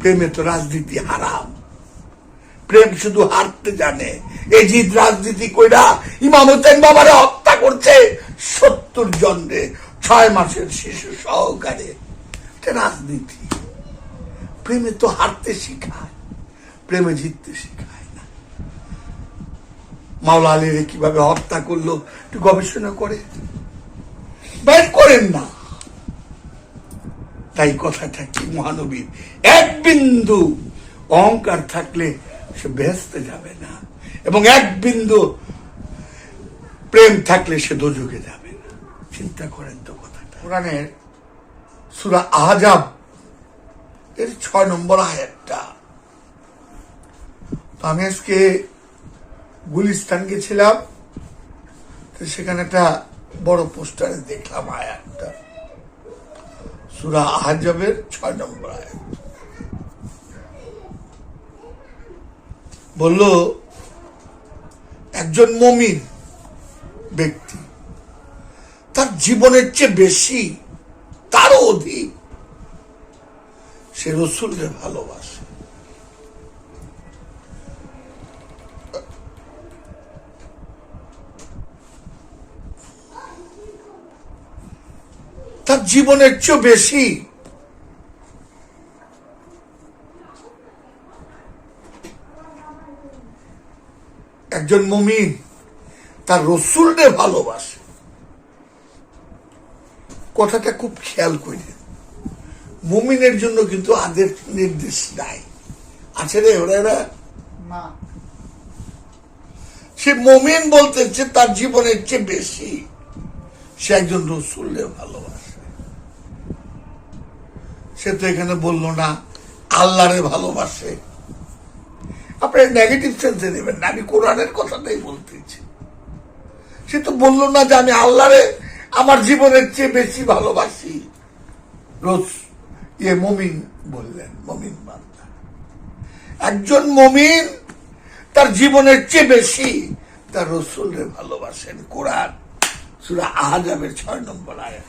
প্রেমে তো রাজনীতি হারাম। প্রেম শুধু হারতে জানে। এই জিদ রাজনীতি কইরা ইমাম হোসেন বাবারে হত্যা করছে সত্তর জন্মে ছয় মাসের শিশু সহকারে। রাজনীতি। প্রেমে তো হারতে শিখায়, প্রেমে জিততে শিখায় না। মাওলা আলীরে কীভাবে হত্যা করল, একটু গবেষণা করে বের করেন না। তাই কথাটা কি মহানবীর। এক বিন্দু অহংকার থাকলে সে বেহেস্তে যাবে না। এবং এক বিন্দু প্রেম থাকলে সে দোজকে যাবে না। চিন্তা করেন তো কথাটা। কোরআনের সুরা আজাব এর ছয় নম্বর আয়াতটা। তো আমি আজকে গুলিস্তান গেছিলাম, তো সেখানে একটা বড় পোস্টারে দেখলাম আয়াতটা। সুরা আহজাবের ছয় নম্বর আয়াত। বলল, একজন মমিন ব্যক্তি, তার জীবনের চেয়ে বেশি, তারও অধিক, সে রসুলকে ভালোবাসে। জীবনের চেয়ে বেশি। একজন মুমিন তার রসুলকে ভালোবাসে। কথাটা খুব খেয়াল করে। মুমিনের জন্য কিন্তু আদেশ নির্দেশ নাই। আছে রে ওরা এরা না। সে মমিন বলতেছে তার জীবনের চেয়ে বেশি। সে একজন রসুলকে ভালোবাসে। সে তো এখানে বলল না, আল্লাহরে ভালোবাসে। আপনি নেগেটিভ সেন্সে নেবেন না, আমি কোরআনের কথাটাই বলতেছি। সে তো বলল না যে আমি আল্লাহরে আমার জীবনের চেয়ে বেশি ভালোবাসি। রোজ ইয়ে মমিন বললেন, মমিন বান্দা। একজন মমিন তার জীবনের চেয়ে বেশি তার রসুলরে ভালোবাসেন। কোরআন, সুরা আহাজাবের ছয় নম্বর আয়াত।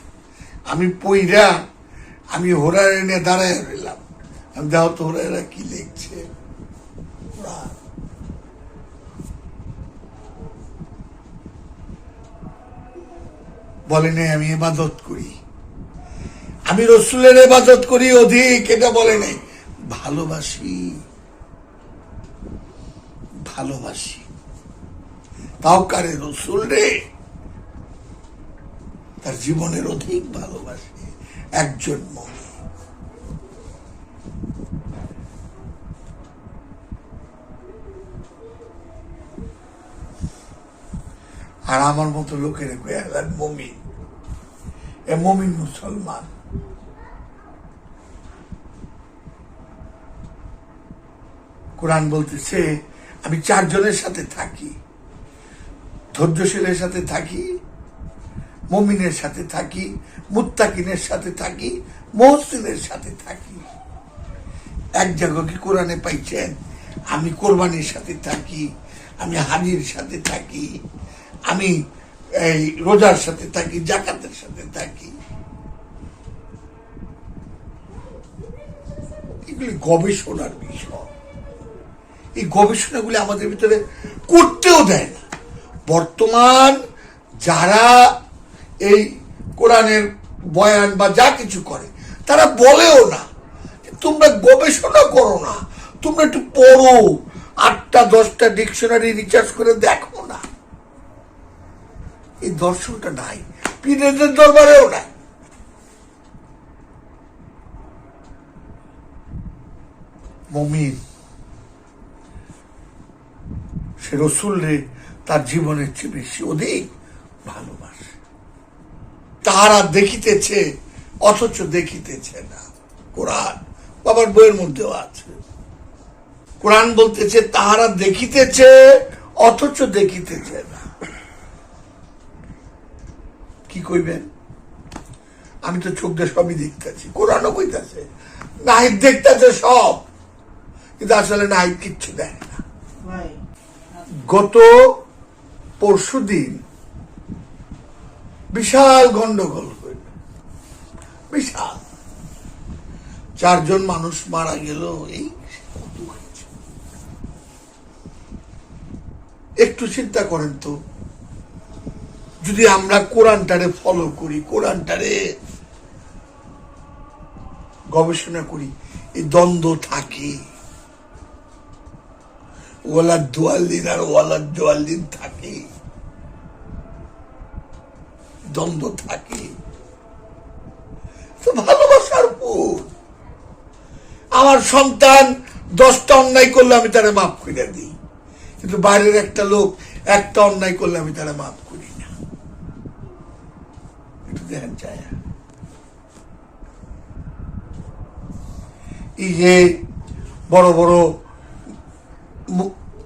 আমি পইরা আমি হোরার এনে দাঁড়ায় রইলাম। আমি দেখো তো হোরাইরা কি লিখছে কোরআন। বলে আমি ইবাদত করি। আমি রসুলের ইবাদত করি অধিক, এটা বলে নাই। ভালোবাসি। ভালোবাসি। তাও কারে রসুল রে? তার জীবনের অধিক ভালোবাসে। একজন মনে আর আমার মতো লোকের মমিন। এ মমিন মুসলমান। কোরআন বলতেছে, আমি চারজনের সাথে থাকি, ধৈর্যশীলের সাথে থাকি মমিনের সাথে থাকি, মুত্তাকিনের সাথে থাকি, মহসিনের সাথে থাকি। এক জায়গা কি কোরআনে পাইছেন? আমি কোরবানির সাথে থাকি, আমি হাজির সাথে থাকি, আমি এই রোজার সাথে থাকি, জাকাতের সাথে থাকি। এগুলি গবেষণার বিষয়। এই গবেষণাগুলি আমাদের ভিতরে করতেও দেয় না। বর্তমান যারা এই কোরআনের বয়ান বা যা কিছু করে, তারা বলেও না। তোমরা গবেষণা করো না। তোমরা একটু পড়ো। আটটা, দশটা ডিকশনারি রিচার্জ করে দেখো না। এই দর্শনটা নাই। পীরেদের দরবারেও নাই। মমিন, সে রসুল রে, তার জীবনের চেয়ে বেশি অধিক ভালোবাসে। তাহারা দেখিতেছে অথচ দেখিতেছে না। কোরআন বাবার বইয়ের মধ্যেও আছে। কোরআন বলতেছে তাহারা দেখিতেছে অথচ দেখিতেছে না। কি কইবেন? আমি তো চোখ দিয়ে সবই দেখতেছি কোরআনও কইতাছে নাহিদ দেখতেছে সব কিন্তু আসলে নাহিদ কিচ্ছু দেয় না। গত পরশু দিন বিশাল গন্ডগোল হইল। বিশাল। চারজন মানুষ মারা গেল, এই। একটু চিন্তা করেন তো। যদি আমরা কোরআনটারে ফলো করি, কোরআনটারে গবেষণা করি, এই দ্বন্দ্ব থাকে। ওয়ালার দোয়াল্লিন আর ওয়ালার দোয়াল্লিন থাকে। দ্বন্দ্ব থাকে। ভালোবাসার উপর। আমার সন্তান দশটা অন্যায় করলে আমি তারা মাফ করে দিই। কিন্তু বাইরের একটা লোক একটা অন্যায় করলে আমি তারা মাফ করি না। একটু দেখেন চায়। এই যে বড় বড়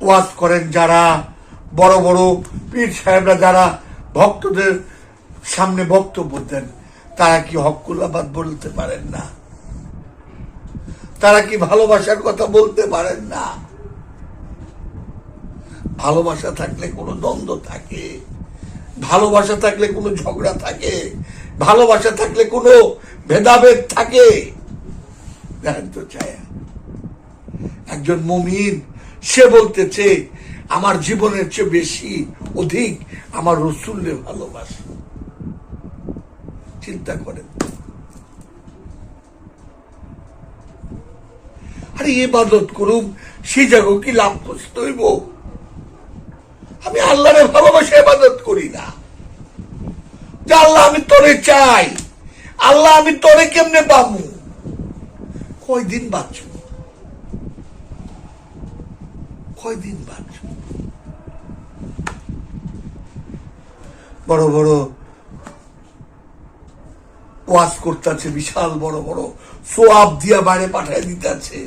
ওয়াজ করেন যারা, বড় বড় পীর সাহেবরা যারা ভক্তদের সামনে বক্তব্য দেন, তারা কি হকুল্লাবাদ বলতে পারেন না? তারা কি ভালোবাসার কথা বলতে পারেন না? ভালোবাসা থাকলে কোনো দ্বন্দ্ব থাকে, ভালোবাসা থাকলে কোনো ঝগড়া থাকে, ভালোবাসা থাকলে কোনো ভেদাভেদ থাকে। তো চায়া একজন মমিন, সে বলতেছে, আমার জীবনের চেয়ে বেশি অধিক আমার রসুল্লে ভালোবাসে। চিন্তা করেন। আরে ইবাদত করুম সেই জায়গা কি লাভ করতে হইব? আমি আল্লাহরে ভালোবাসে ইবাদত করি না। যে আল্লাহ আমি তোরে চাই, আল্লাহ আমি তোরে কেমনে পাবো কয়দিন বাঁচব? কয়দিন বাঁচব? বড় বড় ওয়াজ করতেছে, বিশাল বড় বড়। সোয়াব দিয়া বাইরে পাঠায় দিতেছে।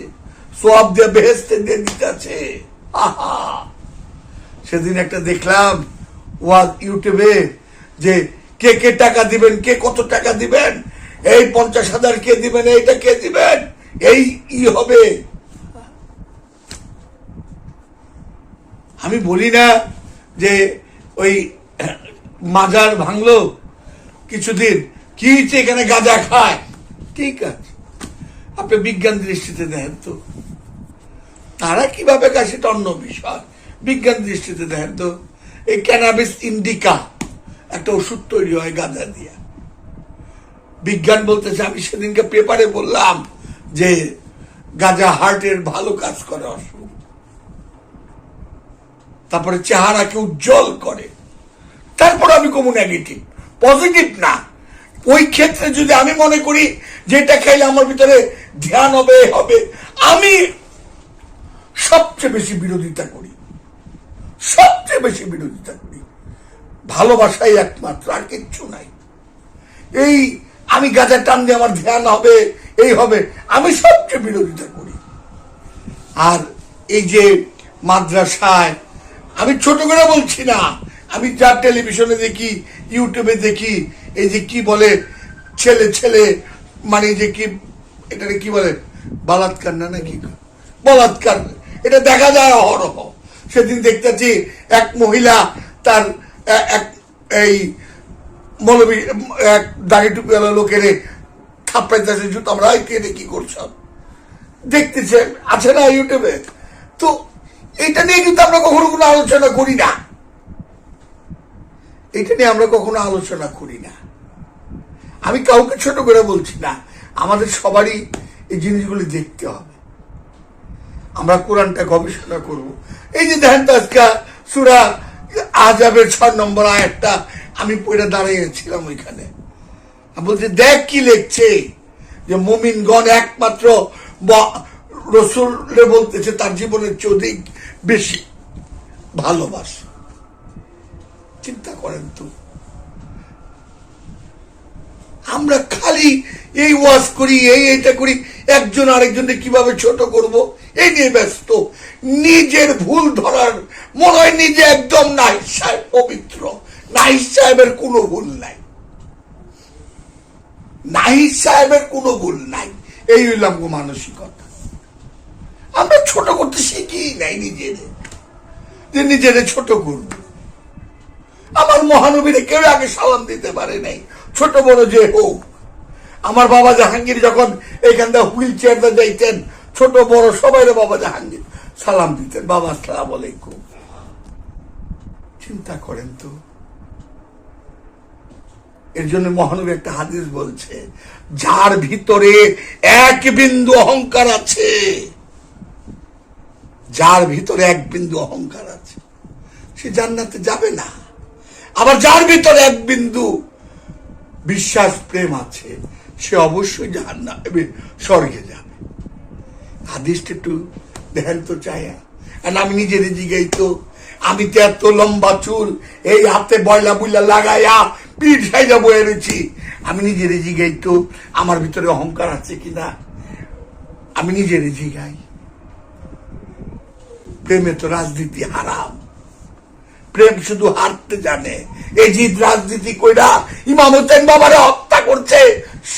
সোয়াব দিয়া বেহেস্তে দিয়ে দিতেছে। আহা! সেদিন একটা দেখলাম ওয়াজ ইউটিউবে যে কে কে টাকা দিবেন, কে কত টাকা দিবেন, এই পঞ্চাশ হাজার কে দিবেন, এইটা কে দিবেন, এই ই হবে। আমি বলি না যে ওই মাজার ভাঙলো, কিছুদিন কি হচ্ছে এখানে গাঁজা খায়? ঠিক আছে আপনি বিজ্ঞান দৃষ্টিতে দেখেন তো। তারা কীভাবে খায় সেটা অন্য বিষয়। বিজ্ঞান দৃষ্টিতে দেখেন তো। এই ক্যানাবিস ইন্ডিকা একটা ওষুধ তৈরি হয় গাঁজা দিয়া। বিজ্ঞান বলতেছে, আমি সেদিনকে পেপারে বললাম যে গাঁজা হার্টের ভালো কাজ করে অসুখ। তারপরে চেহারাকে উজ্জ্বল করে। তারপর আমি কমু নেগেটিভ পজিটিভ না। ওই ক্ষেত্রে যদি আমি মনে করি যেটা খাইলে আমার ভিতরে ধ্যান হবে হবে, আমি সবচেয়ে বেশি বিরোধিতা করি। সবচেয়ে বেশি বিরোধিতা করি। ভালোবাসাই একমাত্র, আর কিচ্ছু নাই। এই আমি গাজা টান দিয়ে আমার ধ্যান হবে, এই হবে, আমি সবচেয়ে বিরোধিতা করি। আর এই যে মাদ্রাসায়, আমি ছোট করে বলছি না আমি যা টেলিভিশনে দেখি ইউটিউবে দেখি, এই যে কি বলে, ছেলে ছেলে মানে যে কি এটা কি বলে, বালাৎকার না নাকি? বলাৎকার। এটা দেখা যায় অহরহ। সেদিন দেখতেছি এক মহিলা তার এক, এই মৌলবী এক দাড়ি টুপিওয়ালা লোকের থাপড়াইতেছে জুতো, আমরা কে কি করছ? দেখতেছে, আছে না ইউটিউবে তো এটা নিয়ে কিন্তু আমরা কখনো কোনো আলোচনা করি না। এটা নিয়ে আমরা কখনো আলোচনা করি না। আমি কাউকে ছোট করে বলছি না, আমাদের সবারই এই জিনিসগুলি দেখতে হবে। আমরা কোরআনটা গবেষণা করব। এই যে দেখেন আজকে সুরা আজাবের ছয় নম্বর আয়াতটা আমি পড়ে দাঁড়িয়েছিলাম ওইখানে। বলছি, দেখ কি লিখছে যে মোমিনগণ একমাত্র রসুলে বলতেছে, তার জীবনের অধিক বেশি ভালোবাসে। চিন্তা করেন তো। আমরা খালি এই ওয়াজ করি, এই এটা করি, একজন আরেকজনকে কীভাবে ছোট করব? এই নিয়ে ব্যস্ত। নিজের ভুল ধরার মনে হয় নিজে একদম নাহিদ সাহেব পবিত্র। নাহিদ সাহেবের কোনো ভুল নাই। নাহিদ সাহেবের কোনো ভুল নাই। এই হইলাম গো মানসিকতা। আমরা ছোট করতে শিখি নাই নিজেরে যে নিজেরে ছোট করব। আমার মহানবীরে কেউ আগে সালাম দিতে পারে নাই। ছোট বড় যে হোক। আমার বাবা জাহাঙ্গীর যখন এখান থেকে হুইল চেয়ারটা যাইতেন, ছোট বড় সবাই বাবা জাহাঙ্গীর, সালাম দিতেন, বাবা, আসসালাম আলাইকুম। চিন্তা করেন তো। এর জন্য মহানবী একটা হাদিস বলছে, যার ভিতরে এক বিন্দু অহংকার আছে, যার ভিতরে এক বিন্দু অহংকার আছে, সে জান্নাতে যাবে না। আবার যার ভিতরে এক বিন্দু বিশ্বাস, প্রেম আছে, সে অবশ্যই জাহান্না স্বর্গে যাবে। হাদিসটা একটু দেখেন তো চায়া। আর আমি নিজের জিগাই তো। আমি তো এত লম্বা চুল, এই হাতে বয়লা বুইলা লাগাইয়া পিঠ সাইজা বয়ে রয়েছি। আমি নিজের জিগাই তো। আমার ভিতরে অহংকার আছে কিনা আমি নিজের জিগাই প্রেমে তো রাজনীতি হারাম। প্রেম শুধু হারতে জানে। এই জিদ রাজনীতি কইরা ইমাম হোসেন বাবারে হত্যা করছে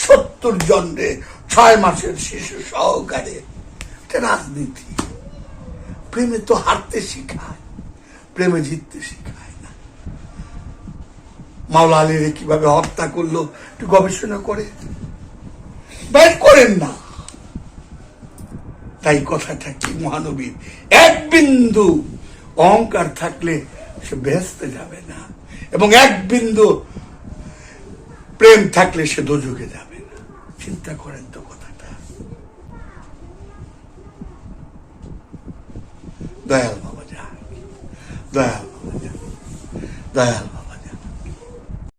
সত্তর জনরে ছয় মাসের শিশু সহকারে। রাজনীতি। প্রেমে তো হারতে শিখায়, প্রেমে জিততে শিখায় না। মাওলা আলীরে কীভাবে হত্যা করল, একটু গবেষণা করে। বের করেন না। তাই কথাটা কি মহানবীর? এক বিন্দু অহংকার থাকলে সে বেহেস্তে যাবে না। এবং এক বিন্দু প্রেম থাকলে সে দুযোগে যাবে না। চিন্তা করেন তো কথাটা। দয়াল বাবা যা দয়াল বাবা যা দয়াল বাবা